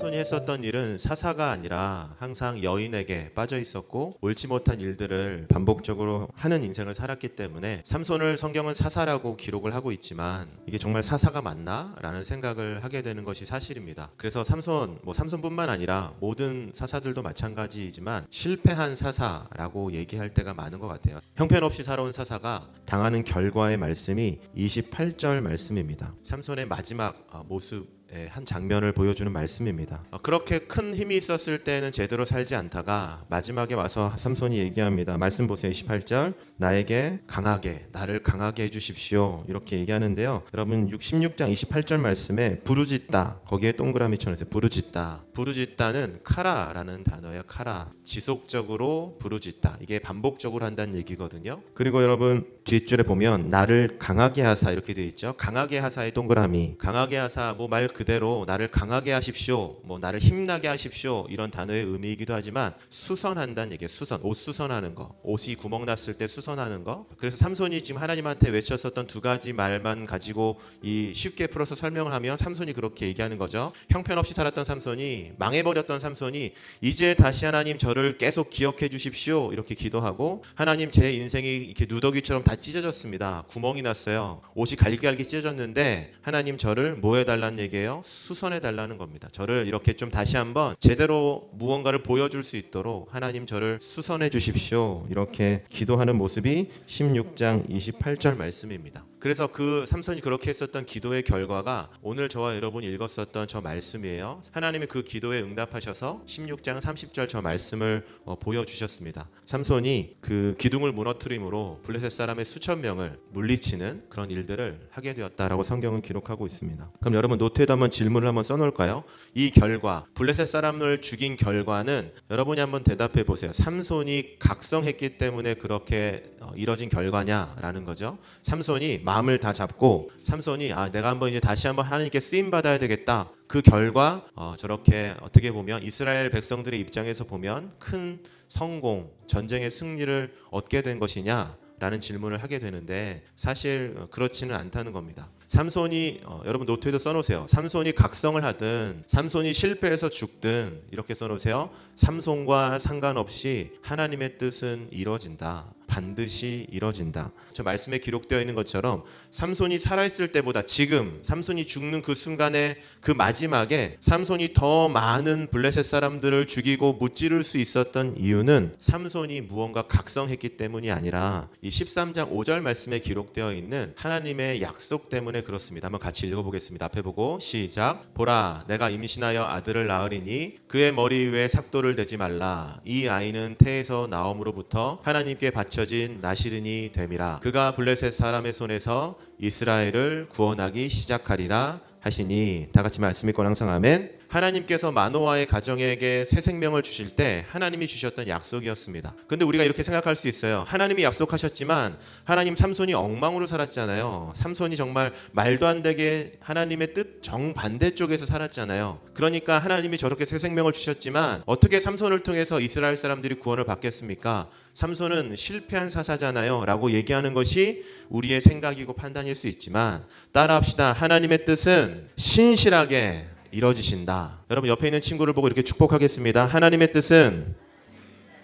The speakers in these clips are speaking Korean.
삼손이 했었던 일은 사사가 아니라 항상 여인에게 빠져 있었고 옳지 못한 일들을 반복적으로 하는 인생을 살았기 때문에 삼손을 성경은 사사라고 기록을 하고 있지만 이게 정말 사사가 맞나 라는 생각을 하게 되는 것이 사실입니다. 그래서 삼손 뭐 삼손뿐만 아니라 모든 사사들도 마찬가지이지만 실패한 사사라고 얘기할 때가 많은 것 같아요. 형편없이 살아온 사사가 당하는 결과의 말씀이 28절 말씀입니다. 삼손의 마지막 어, 모습 의 한 장면을 보여주는 말씀입니다. 어, 그렇게 큰 힘이 있었을 때는 제대로 살지 않다가 마지막에 와서 삼손이 얘기합니다. 말씀 보세요. 28절 나에게 강하게 나를 강하게 해 주십시오. 이렇게 얘기하는데요. 여러분 16장 28절 말씀에 부르짖다 거기에 동그라미 쳐주세요. 부르짖다 부르짖다는 카라라는 단어예요. 카라 지속적으로 부르짖다 이게 반복적으로 한다는 얘기거든요. 그리고 여러분 뒷줄에 보면 나를 강하게 하사 이렇게 되어 있죠. 강하게 하사의 동그라미 강하게 하사 뭐 말 그대로 나를 강하게 하십시오. 뭐 나를 힘나게 하십시오. 이런 단어의 의미이기도 하지만 수선한다는 얘기예요. 수선 옷 수선하는 거 옷이 구멍 났을 때 수선하는 거 그래서 삼손이 지금 하나님한테 외쳤었던 두 가지 말만 가지고 이 쉽게 풀어서 설명을 하면 삼손이 그렇게 얘기하는 거죠. 형편없이 살았던 삼손이 망해버렸던 삼손이 이제 다시 하나님 저를 계속 기억해 주십시오. 이렇게 기도하고 하나님 제 인생이 이렇게 누더기처럼 다 찢어졌습니다. 구멍이 났어요. 옷이 갈기갈기 찢어졌는데 하나님 저를 뭐 해달라는 얘기예요? 수선해 달라는 겁니다. 저를 이렇게 좀 다시 한번 제대로 무언가를 보여줄 수 있도록 하나님 저를 수선해 주십시오. 이렇게 기도하는 모습이 16장 28절 말씀입니다. 그래서 그 삼손이 그렇게 했었던 기도의 결과가 오늘 저와 여러분이 읽었었던 저 말씀이에요. 하나님이 그 기도에 응답하셔서 16장 30절 저 말씀을 어, 보여주셨습니다. 삼손이 그 기둥을 무너뜨림으로 블레셋 사람의 수천 명을 물리치는 그런 일들을 하게 되었다라고 성경은 기록하고 있습니다. 그럼 여러분 노트에도 한번 질문을 한번 써놓을까요? 이 결과 블레셋 사람을 죽인 결과는 여러분이 한번 대답해 보세요. 삼손이 각성했기 때문에 그렇게 어, 이뤄진 결과냐라는 거죠. 삼손이 마음을 다 잡고 삼손이 아 내가 한번 이제 다시 한번 하나님께 쓰임 받아야 되겠다. 그 결과 어, 저렇게 어떻게 보면 이스라엘 백성들의 입장에서 보면 큰 성공, 전쟁의 승리를 얻게 된 것이냐 라는 질문을 하게 되는데 사실 어, 그렇지는 않다는 겁니다. 삼손이 어, 여러분 노트에도 써놓으세요. 삼손이 각성을 하든 삼손이 실패해서 죽든 이렇게 써놓으세요. 삼손과 상관없이 하나님의 뜻은 이루어진다. 반드시 이뤄진다. 저 말씀에 기록되어 있는 것처럼 삼손이 살아있을 때보다 지금 삼손이 죽는 그 순간에 그 마지막에 삼손이 더 많은 블레셋 사람들을 죽이고 무찌를 수 있었던 이유는 삼손이 무언가 각성했기 때문이 아니라 이 13장 5절 말씀에 기록되어 있는 하나님의 약속 때문에 그렇습니다. 한번 같이 읽어보겠습니다. 앞에 보고 시작. 보라, 내가 임신하여 아들을 낳으리니 그의 머리 위에 삭도를 대지 말라. 이 아이는 태에서 나옴으로부터 하나님께 바쳐 진 나시른이 됨이라. 그가 블레셋 사람의 손에서 이스라엘을 구원하기 시작하리라 하시니 다 같이 말씀 읽고 항상 아멘. 하나님께서 마노아의 가정에게 새 생명을 주실 때 하나님이 주셨던 약속이었습니다. 근데 우리가 이렇게 생각할 수 있어요. 하나님이 약속하셨지만 하나님 삼손이 엉망으로 살았잖아요. 삼손이 정말 말도 안 되게 하나님의 뜻 정반대 쪽에서 살았잖아요. 그러니까 하나님이 저렇게 새 생명을 주셨지만 어떻게 삼손을 통해서 이스라엘 사람들이 구원을 받겠습니까? 삼손은 실패한 사사잖아요. 라고 얘기하는 것이 우리의 생각이고 판단일 수 있지만 따라합시다. 하나님의 뜻은 신실하게 이뤄지신다. 여러분 옆에 있는 친구를 보고 이렇게 축복하겠습니다. 하나님의 뜻은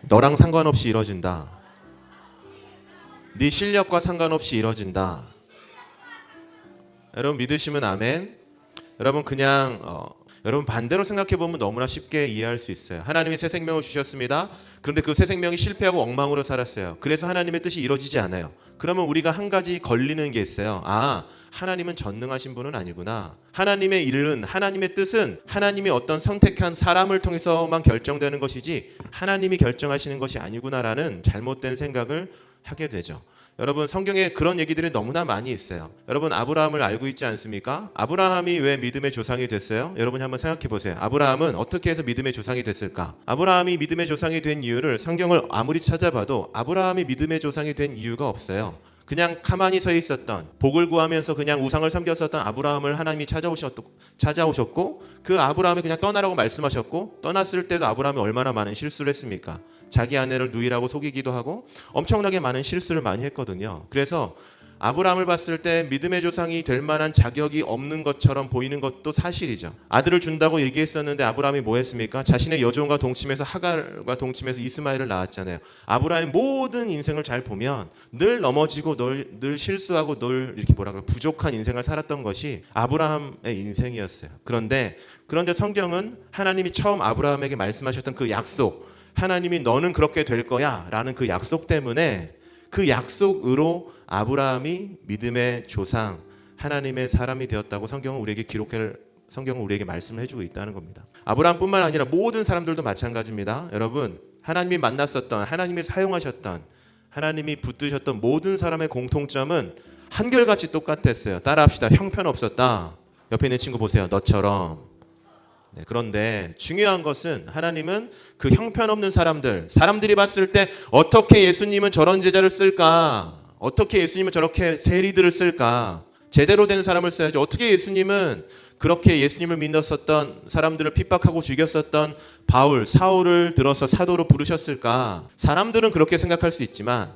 너랑 상관없이 이뤄진다. 네 실력과 상관없이 이뤄진다. 여러분 믿으시면 아멘. 여러분 그냥 어, 여러분 반대로 생각해 보면 너무나 쉽게 이해할 수 있어요. 하나님이 새 생명을 주셨습니다. 그런데 그 새 생명이 실패하고 엉망으로 살았어요. 그래서 하나님의 뜻이 이루어지지 않아요. 그러면 우리가 한 가지 걸리는 게 있어요. 아, 하나님은 전능하신 분은 아니구나. 하나님의 일은 하나님의 뜻은 하나님이 어떤 선택한 사람을 통해서만 결정되는 것이지 하나님이 결정하시는 것이 아니구나라는 잘못된 생각을 하게 되죠. 여러분 성경에 그런 얘기들이 너무나 많이 있어요. 여러분 아브라함을 알고 있지 않습니까? 아브라함이 왜 믿음의 조상이 됐어요? 여러분이 한번 생각해 보세요. 아브라함은 어떻게 해서 믿음의 조상이 됐을까? 아브라함이 믿음의 조상이 된 이유를 성경을 아무리 찾아봐도 아브라함이 믿음의 조상이 된 이유가 없어요. 그냥 가만히 서 있었던 복을 구하면서 그냥 우상을 섬겼었던 아브라함을 하나님이 찾아오셨고 찾아오셨고 그 아브라함이 그냥 떠나라고 말씀하셨고 떠났을 때도 아브라함이 얼마나 많은 실수를 했습니까? 자기 아내를 누이라고 속이기도 하고 엄청나게 많은 실수를 많이 했거든요. 그래서 아브라함을 봤을 때 믿음의 조상이 될 만한 자격이 없는 것처럼 보이는 것도 사실이죠. 아들을 준다고 얘기했었는데 아브라함이 뭐 했습니까? 자신의 여종과 동침해서 하갈과 동침해서 이스마엘을 낳았잖아요. 아브라함의 모든 인생을 잘 보면 늘 넘어지고 늘, 늘 실수하고 늘 이렇게 뭐라 그래 부족한 인생을 살았던 것이 아브라함의 인생이었어요. 그런데 그런데 성경은 하나님이 처음 아브라함에게 말씀하셨던 그 약속 하나님이 너는 그렇게 될 거야 라는 그 약속 때문에 그 약속으로 아브라함이 믿음의 조상 하나님의 사람이 되었다고 성경은 우리에게 기록해 성경은 우리에게 말씀을 해주고 있다는 겁니다. 아브라함뿐만 아니라 모든 사람들도 마찬가지입니다. 여러분 하나님이 만났었던 하나님이 사용하셨던 하나님이 붙드셨던 모든 사람의 공통점은 한결같이 똑같았어요. 따라합시다. 형편없었다. 옆에 있는 친구 보세요. 너처럼 네, 그런데 중요한 것은 하나님은 그 형편없는 사람들, 사람들이 봤을 때 어떻게 예수님은 저런 제자를 쓸까? 어떻게 예수님은 저렇게 세리들을 쓸까? 제대로 된 사람을 써야지. 어떻게 예수님은 그렇게 예수님을 믿었었던 사람들을 핍박하고 죽였었던 바울, 사울을 들어서 사도로 부르셨을까? 사람들은 그렇게 생각할 수 있지만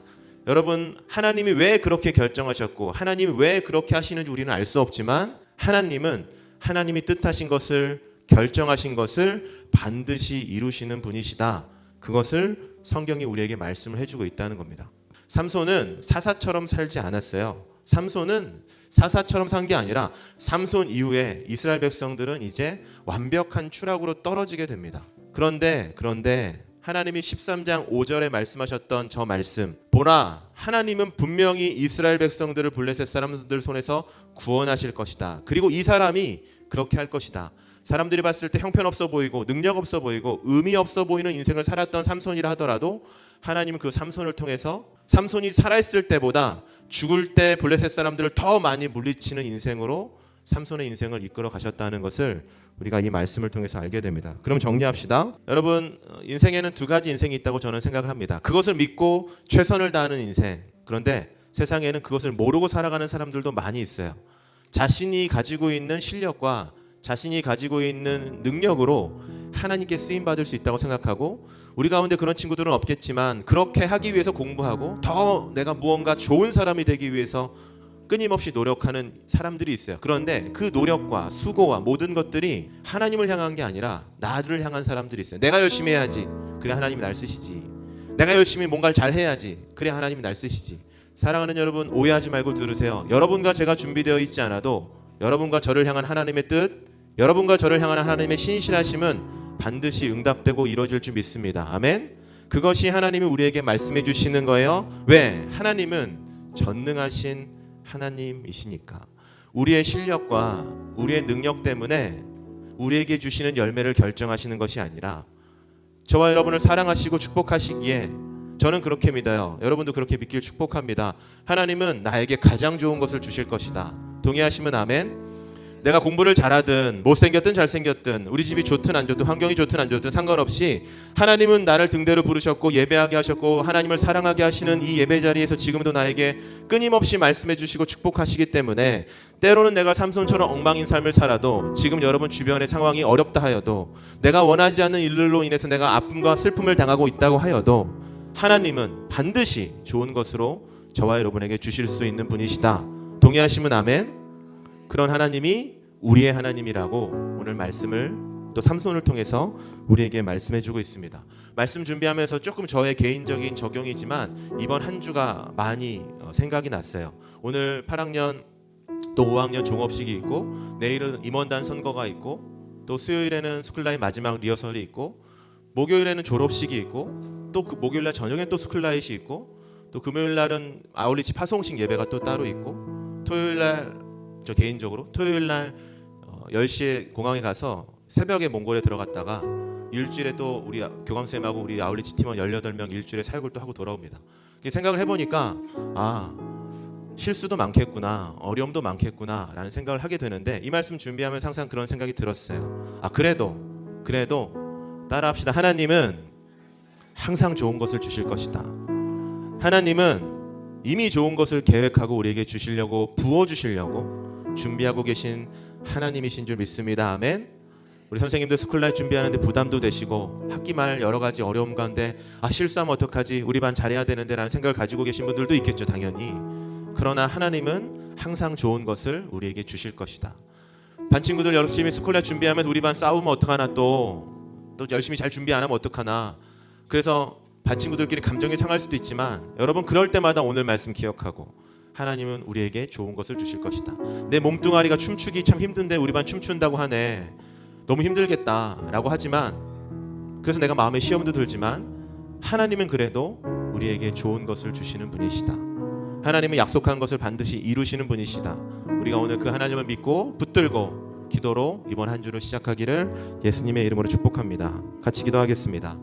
여러분 하나님이 왜 그렇게 결정하셨고 하나님이 왜 그렇게 하시는지 우리는 알 수 없지만 하나님은 하나님이 뜻하신 것을 결정하신 것을 반드시 이루시는 분이시다. 그것을 성경이 우리에게 말씀을 해주고 있다는 겁니다. 삼손은 사사처럼 살지 않았어요. 삼손은 사사처럼 산 게 아니라 삼손 이후에 이스라엘 백성들은 이제 완벽한 추락으로 떨어지게 됩니다. 그런데 그런데 하나님이 13장 5절에 말씀하셨던 저 말씀 보라 하나님은 분명히 이스라엘 백성들을 블레셋 사람들 손에서 구원하실 것이다. 그리고 이 사람이 그렇게 할 것이다. 사람들이 봤을 때 형편없어 보이고 능력 없어 보이고 의미 없어 보이는 인생을 살았던 삼손이라 하더라도 하나님은 그 삼손을 통해서 삼손이 살아있을 때보다 죽을 때 블레셋 사람들을 더 많이 물리치는 인생으로 삼손의 인생을 이끌어 가셨다는 것을 우리가 이 말씀을 통해서 알게 됩니다. 그럼 정리합시다. 여러분 어, 인생에는 두 가지 인생이 있다고 저는 생각을 합니다. 그것을 믿고 최선을 다하는 인생. 그런데 세상에는 그것을 모르고 살아가는 사람들도 많이 있어요. 자신이 가지고 있는 실력과 자신이 가지고 있는 능력으로 하나님께 쓰임 받을 수 있다고 생각하고 우리 가운데 그런 친구들은 없겠지만 그렇게 하기 위해서 공부하고 더 내가 무언가 좋은 사람이 되기 위해서 끊임없이 노력하는 사람들이 있어요. 그런데 그 노력과 수고와 모든 것들이 하나님을 향한 게 아니라 나를 향한 사람들이 있어요. 내가 열심히 해야지. 그래 하나님이 날 쓰시지. 내가 열심히 뭔가를 잘 해야지. 그래 하나님이 날 쓰시지. 사랑하는 여러분 오해하지 말고 들으세요. 여러분과 제가 준비되어 있지 않아도 여러분과 저를 향한 하나님의 뜻, 여러분과 저를 향한 하나님의 신실하심은 반드시 응답되고 이루어질 줄 믿습니다. 아멘. 그것이 하나님이 우리에게 말씀해 주시는 거예요. 왜? 하나님은 전능하신 하나님이시니까. 우리의 실력과 우리의 능력 때문에 우리에게 주시는 열매를 결정하시는 것이 아니라 저와 여러분을 사랑하시고 축복하시기에 저는 그렇게 믿어요. 여러분도 그렇게 믿길 축복합니다. 하나님은 나에게 가장 좋은 것을 주실 것이다. 동의하시면 아멘. 내가 공부를 잘하든 못생겼든 잘생겼든 우리 집이 좋든 안 좋든 환경이 좋든 안 좋든 상관없이 하나님은 나를 등대로 부르셨고 예배하게 하셨고 하나님을 사랑하게 하시는 이 예배 자리에서 지금도 나에게 끊임없이 말씀해 주시고 축복하시기 때문에 때로는 내가 삼손처럼 엉망인 삶을 살아도 지금 여러분 주변의 상황이 어렵다 하여도 내가 원하지 않는 일들로 인해서 내가 아픔과 슬픔을 당하고 있다고 하여도 하나님은 반드시 좋은 것으로 저와 여러분에게 주실 수 있는 분이시다. 동의하시면 아멘. 그런 하나님이 우리의 하나님이라고 오늘 말씀을 또 삼손을 통해서 우리에게 말씀해 주고 있습니다. 말씀 준비하면서 조금 저의 개인적인 적용이지만 이번 한 주가 많이 어, 생각이 났어요. 오늘 8학년 또 5학년 종업식이 있고 내일은 임원단 선거가 있고 또 수요일에는 스쿨라이 마지막 리허설이 있고 목요일에는 졸업식이 있고 또 그 목요일 날 저녁에 또 스쿨라이시 있고 또 금요일 날은 아울리치 파송식 예배가 또 따로 있고 토요일 날 저 개인적으로 토요일 날 어, 10시에 공항에 가서 새벽에 몽골에 들어갔다가 일주일에 또 우리 교감 쌤하고 우리 아울리치 팀원 18명 일주일에 사역을 또 하고 돌아옵니다. 생각을 해 보니까 아 실수도 많겠구나 어려움도 많겠구나라는 생각을 하게 되는데 이 말씀 준비하면 항상 그런 생각이 들었어요. 아 그래도 그래도 따라합시다. 하나님은 항상 좋은 것을 주실 것이다. 하나님은 이미 좋은 것을 계획하고 우리에게 주시려고 부어 주시려고 준비하고 계신 하나님이신 줄 믿습니다. 아멘. 우리 선생님들 스쿨라이프 준비하는데 부담도 되시고 학기 말 여러 가지 어려움 가운데 아 실수하면 어떡하지 우리 반 잘해야 되는데라는 생각을 가지고 계신 분들도 있겠죠 당연히 그러나 하나님은 항상 좋은 것을 우리에게 주실 것이다. 반 친구들 열심히 스콜렛 준비하면 우리 반 싸우면 어떡하나 또 또 열심히 잘 준비 안 하면 어떡하나. 그래서 반 친구들끼리 감정이 상할 수도 있지만 여러분 그럴 때마다 오늘 말씀 기억하고 하나님은 우리에게 좋은 것을 주실 것이다. 내 몸뚱아리가 춤추기 참 힘든데 우리 반 춤춘다고 하네. 너무 힘들겠다라고 하지만 그래서 내가 마음에 시험도 들지만 하나님은 그래도 우리에게 좋은 것을 주시는 분이시다. 하나님은 약속한 것을 반드시 이루시는 분이시다. 우리가 오늘 그 하나님을 믿고 붙들고 기도로 이번 한 주를 시작하기를 예수님의 이름으로 축복합니다. 같이 기도하겠습니다.